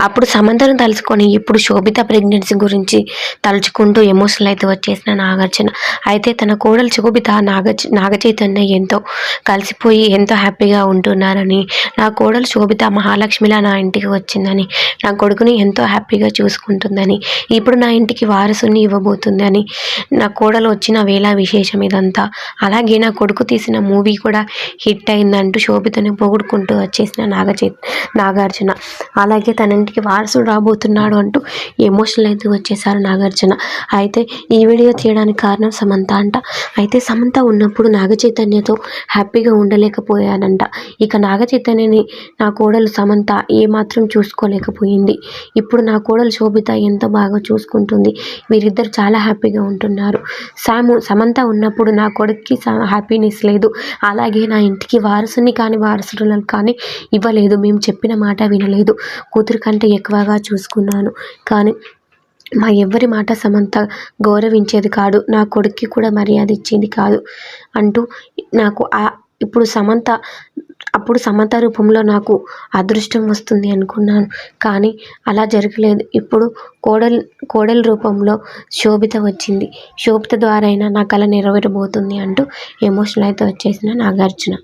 అప్పుడు సమంతను తలుచుకొని ఇప్పుడు శోభిత ప్రెగ్నెన్సీ గురించి తలుచుకుంటూ ఎమోషనల్ అయితే వచ్చేసిన నాగార్జున. అయితే తన కోడలు శోభిత నాగ నాగచైతన్య ఎంతో కలిసిపోయి ఎంతో హ్యాపీగా ఉంటున్నారని నా కోడలు శోభిత మహాలక్ష్మిలా నా ఇంటికి వచ్చిందని నా కొడుకుని ఎంతో హ్యాపీగా చూసుకుంటుందని ఇప్పుడు నా ఇంటికి వారసుని ఇవ్వబోతుందని నా కోడలు వచ్చిన వేళ విశేషం ఇదంతా. అలాగే నా కొడుకు తీసిన మూవీ కూడా హిట్ అయిందంటూ శోభితని పొగుడుకుంటూ వచ్చేసిన నాగ నాగార్జున. అలాగే తన ఇంటికి వారసుడు రాబోతున్నాడు అంటూ ఎమోషనల్ అయితే వచ్చేసారు నాగార్జున. అయితే ఈ వీడియో తీయడానికి కారణం సమంత అంట. అయితే సమంత ఉన్నప్పుడు నాగ చైతన్యతో హ్యాపీగా ఉండలేకపోయానంట. ఇక నాగ చైతన్యని నా కోడలు సమంత ఏమాత్రం చూసుకోలేకపోయింది. ఇప్పుడు నా కోడలు శోభిత ఎంత బాగా చూసుకుంటుంది. వీరిద్దరు చాలా హ్యాపీగా ఉంటున్నారు. సాము సమంత ఉన్నప్పుడు నా కొడుక్కి హ్యాపీనెస్ లేదు. అలాగే నా ఇంటికి వారసుని కానీ వారసులను కానీ ఇవ్వలేదు. మేము చెప్పిన మాట వినలేదు. కూతురు కంటే ఎక్కువగా చూసుకున్నాను. కానీ మా ఎవ్వరి మాట సమంత గౌరవించేది కాదు. నా కొడుక్కి కూడా మర్యాద ఇచ్చేది కాదు అంటూ నాకు ఆ ఇప్పుడు సమంత అప్పుడు సమంత రూపంలో నాకు అదృష్టం వస్తుంది అనుకున్నాను. కానీ అలా జరగలేదు. ఇప్పుడు కోడల్ కోడల రూపంలో శోభిత వచ్చింది. శోభిత ద్వారా అయినా నా కళ నెరవేరబోతుంది అంటూ ఎమోషనల్ అయితే వచ్చేసిన నాగార్జున.